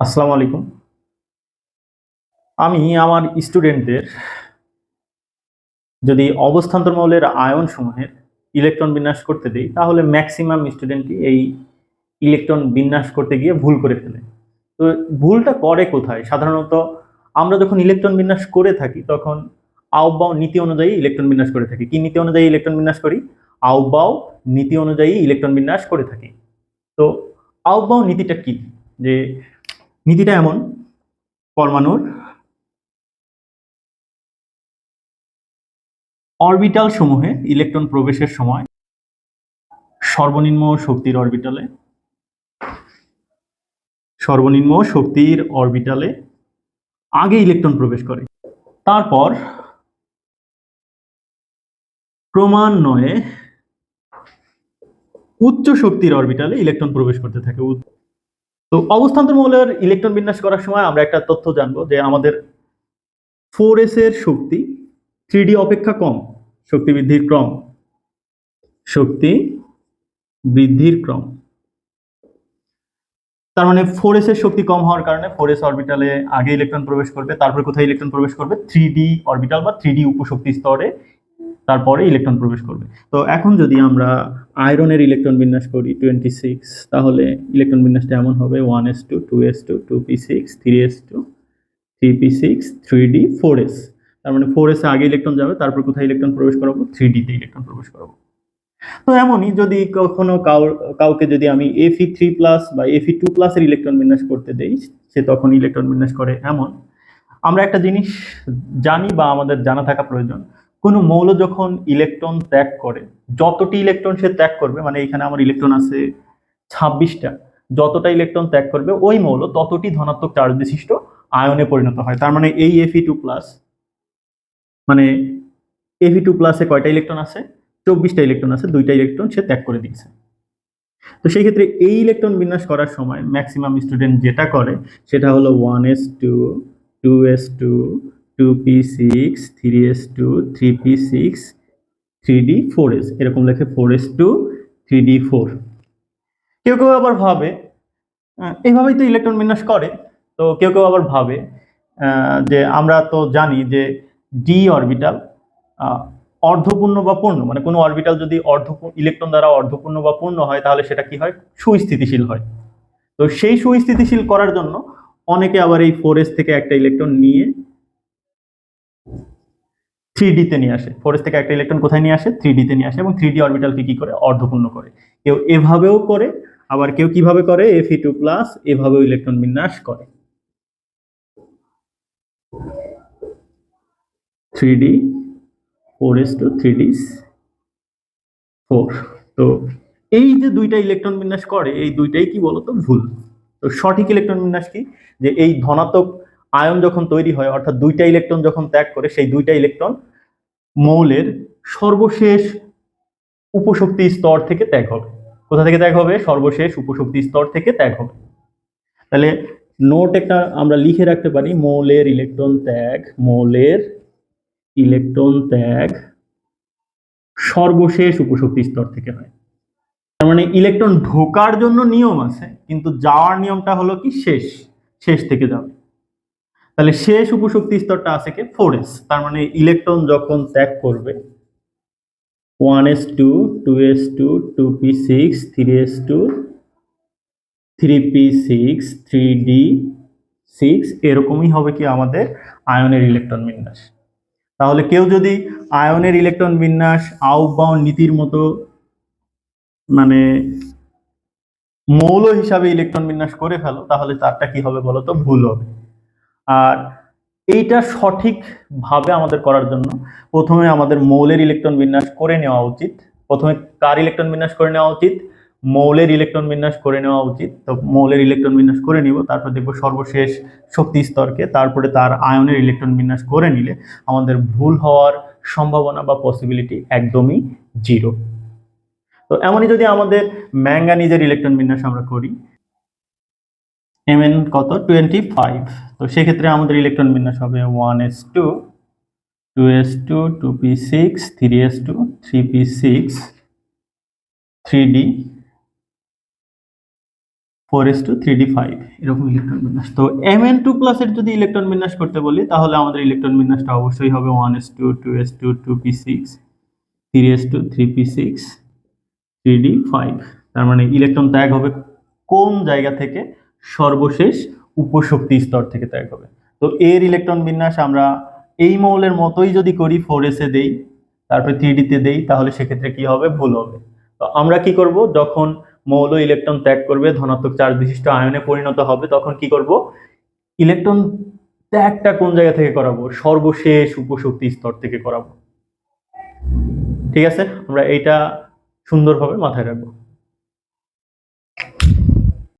আসসালামু আলাইকুম। আমি আমার স্টুডেন্টদের যদি অবস্থান্তর মৌলের আয়ন সমূহের ইলেকট্রন বিন্যাস করতে দিই, তাহলে ম্যাক্সিমাম স্টুডেন্টই এই ইলেকট্রন বিন্যাস করতে গিয়ে ভুল করে ফেলে। তো ভুলটা করে কোথায়? সাধারণত আমরা যখন ইলেকট্রন বিন্যাস করে থাকি, তখন আউবাও নীতি অনুযায়ী ইলেকট্রন বিন্যাস করে থাকি। কি নীতি অনুযায়ী ইলেকট্রন বিন্যাস করি? আউবাও নীতি অনুযায়ী ইলেকট্রন বিন্যাস করে থাকি। তো আউবাও নীতিটা কি? যে নীতিটা এমন। পরমাণুর অরবিটাল সমূহে ইলেকট্রন প্রবেশের সময় সর্বনিম্ন শক্তির অরবিটালে সর্বনিম্ন শক্তির অরবিটালে আগে ইলেকট্রন প্রবেশ করে। তারপর ক্রমান্বয়ে উচ্চ শক্তির অরবিটালে ইলেকট্রন প্রবেশ করতে থাকে। তো অবস্থান্তর মৌলের ইলেকট্রন বিন্যাস করার সময় আমরা একটা তথ্য জানব যে আমাদের ফোর এস এর শক্তি থ্রি ডি অপেক্ষা কম, শক্তি বৃদ্ধির ক্রম, শক্তি বৃদ্ধির ক্রম। তার মানে ফোর এস এর শক্তি কম হওয়ার কারণে ফোর এস অরবিটালে আগে ইলেকট্রন প্রবেশ করবে, তারপরে কোথায় ইলেকট্রন প্রবেশ করবে? থ্রি ডি অরবিটাল বা থ্রি ডি উপশক্তি স্তরে তারপরে ইলেকট্রন প্রবেশ করবে। তো এখন যদি আমরা আয়রনের ইলেকট্রন বিন্যাস করি টোয়েন্টি সিক্স তাহলে ইলেকট্রন বিন্যাসটা এমন হবে one S two two S two two P six three S two three P six three D four S তার মানে ফোর এসে আগে ইলেকট্রন যাবে, তারপর কোথায় ইলেকট্রন প্রবেশ করাবো? থ্রি ডিতে ইলেকট্রন প্রবেশ করাবো। তো এমনই যদি কখনো কাউ, কাউকে যদি আমি এফি থ্রি প্লাস বা এফি টু প্লাসের ইলেকট্রন বিন্যাস করতে দেই, সে তখন ইলেকট্রন বিন্যাস করে এমন। আমরা একটা জিনিস জানি বা আমাদের জানা থাকা প্রয়োজন কোনো মৌল যখন ইলেকট্রন ত্যাগ করে, যতটি ইলেকট্রন সে ত্যাগ করবে মানে এখানে আমার ইলেকট্রন আছে ছাব্বিশটা, যতটা ইলেকট্রন ত্যাগ করবে, ওই মৌল ততটি ধনাত্মক চার্জ বিশিষ্ট আয়নে পরিণত হয়। তার মানে এই এফি টু প্লাস মানে এভি টু প্লাসে কয়টা ইলেকট্রন আছে? চব্বিশটা ইলেকট্রন আছে, দুইটা ইলেকট্রন সে ত্যাগ করে দিয়েছে। তো সেই ক্ষেত্রে এই ইলেকট্রন বিন্যাস করার সময় ম্যাক্সিমাম স্টুডেন্ট যেটা করে, সেটা হলো one S two two S two two P six three S two three P six three D four S এরকম লেখে four S two three D four কেউ কেউ আবার ভাবে এইভাবেই তো ইলেকট্রন বিন্যাস করে, তো কেউ কেউ আবার ভাবে যে আমরা তো জানি যে ডি অরবিটাল অর্ধপূর্ণ বা পূর্ণ মানে কোনো অরবিটাল যদি অর্ধ ইলেকট্রন দ্বারা অর্ধপূর্ণ বা পূর্ণ হয়, তাহলে সেটা কি হয়? সুস্থিতিশীল হয়। তো সেই সুস্থিতিশীল করার জন্য অনেকে আবার এই ফোর থেকে একটা ইলেকট্রন নিয়ে থ্রি ডিতে নিয়ে আসে। ফোরেস থেকে একটা ইলেকট্রন কোথায় নিয়ে আসে? থ্রি ডিতে নিয়ে আসে এবং থ্রি ডি অরবিটালকে কি করে? অর্ধপূর্ণ করে। কেউ এভাবেও করে, আবার কেউ কীভাবে করে? এফ টু প্লাস এভাবেও ইলেকট্রন বিন্যাস করে। Three D four S two three D four তো এই যে দুইটা ইলেকট্রন বিন্যাস করে, এই দুইটাই কি বলতো? ভুল। তো সঠিক ইলেকট্রন বিন্যাস কি? যে এই ধনাত্মক আয়ন যখন তৈরি হয়, অর্থাৎ দুইটা ইলেকট্রন যখন ত্যাগ করে, সেই দুইটা ইলেকট্রন মৌলের সর্বশেষ উপশক্তি স্তর থেকে ত্যাগ হবে। কোথা থেকে ত্যাগ হবে? সর্বশেষ উপশক্তি স্তর থেকে ত্যাগ হবে। তাহলে নোট একটা আমরা লিখে রাখতে পারি, মৌলের ইলেকট্রন ত্যাগ, মৌলের ইলেকট্রন ত্যাগ সর্বশেষ উপশক্তি স্তর থেকে হয়। তার মানে ইলেকট্রন ঢোকার জন্য নিয়ম আছে, কিন্তু যাওয়ার নিয়মটা হলো কি? শেষ শেষ থেকে যাবে তাহলে শেষ উপশক্তি স্তরটা আছে কি? ফোর এস তার মানে ইলেকট্রন যখন ত্যাগ করবে one S two two S two two P six three S two three P six three D six এরকমই হবে কি আমাদের আয়নের ইলেকট্রন বিন্যাস। তাহলে কেউ যদি আয়নের ইলেকট্রন বিন্যাস আউটবাউন্ড নীতির মতো মানে মৌল হিসাবে ইলেকট্রন বিন্যাস করে ফেলো, তাহলে তারটা কি হবে বলো তো ভুল হবে। আর এইটা সঠিকভাবে আমাদের করার জন্য প্রথমে আমাদের মৌলের ইলেকট্রন বিন্যাস করে নেওয়া উচিত। প্রথমে কার ইলেকট্রন বিন্যাস করে নেওয়া উচিত? মৌলের ইলেকট্রন বিন্যাস করে নেওয়া উচিত। তো মৌলের ইলেকট্রন বিন্যাস করে নিব, তারপর দেখব সর্বশেষ শক্তি স্তরকে, তারপরে তার আয়নের ইলেকট্রন বিন্যাস করে নিলে আমাদের ভুল হওয়ার সম্ভাবনা বা পসিবিলিটি একদমই জিরো তো এমনই যদি আমাদের ম্যাঙ্গানিজের ইলেকট্রন বিন্যাস আমরা করি এম এন কত? টোয়েন্টি ফাইভ তো সেক্ষেত্রে আমাদের ইলেকট্রন বিন্যাস হবে one S two two S two two P six three S two three P six three D four S two three D five এরকম ইলেকট্রন বিন্যাস। তো এম এন টু প্লাসের যদি ইলেকট্রন বিন্যাস করতে বলি, তাহলে আমাদের ইলেকট্রন বিন্যাসটা অবশ্যই হবে one S two two S two two P six three S two three P six three D five তার মানে ইলেকট্রন ত্যাগ হবে কোন জায়গা থেকে? সর্বশেষ উপশক্তি স্তর থেকে ত্যাগ হবে। তো এর ইলেকট্রন বিন্যাস আমরা এই মৌলের মতোই যদি করি ফোর এসে দেই, তারপরে থ্রি ডিতে দেই, তাহলে সেক্ষেত্রে কি হবে? ভুল হবে। তো আমরা কি করব? যখন মৌল ইলেকট্রন ত্যাগ করবে, ধনাত্মক চার্জ বিশিষ্ট আয়নে পরিণত হবে, তখন কি করব? ইলেকট্রন ত্যাগটা কোন জায়গা থেকে করাবো? সর্বশেষ উপশক্তি স্তর থেকে করাবো। ঠিক আছে? আমরা এইটা সুন্দরভাবে মাথায় রাখব।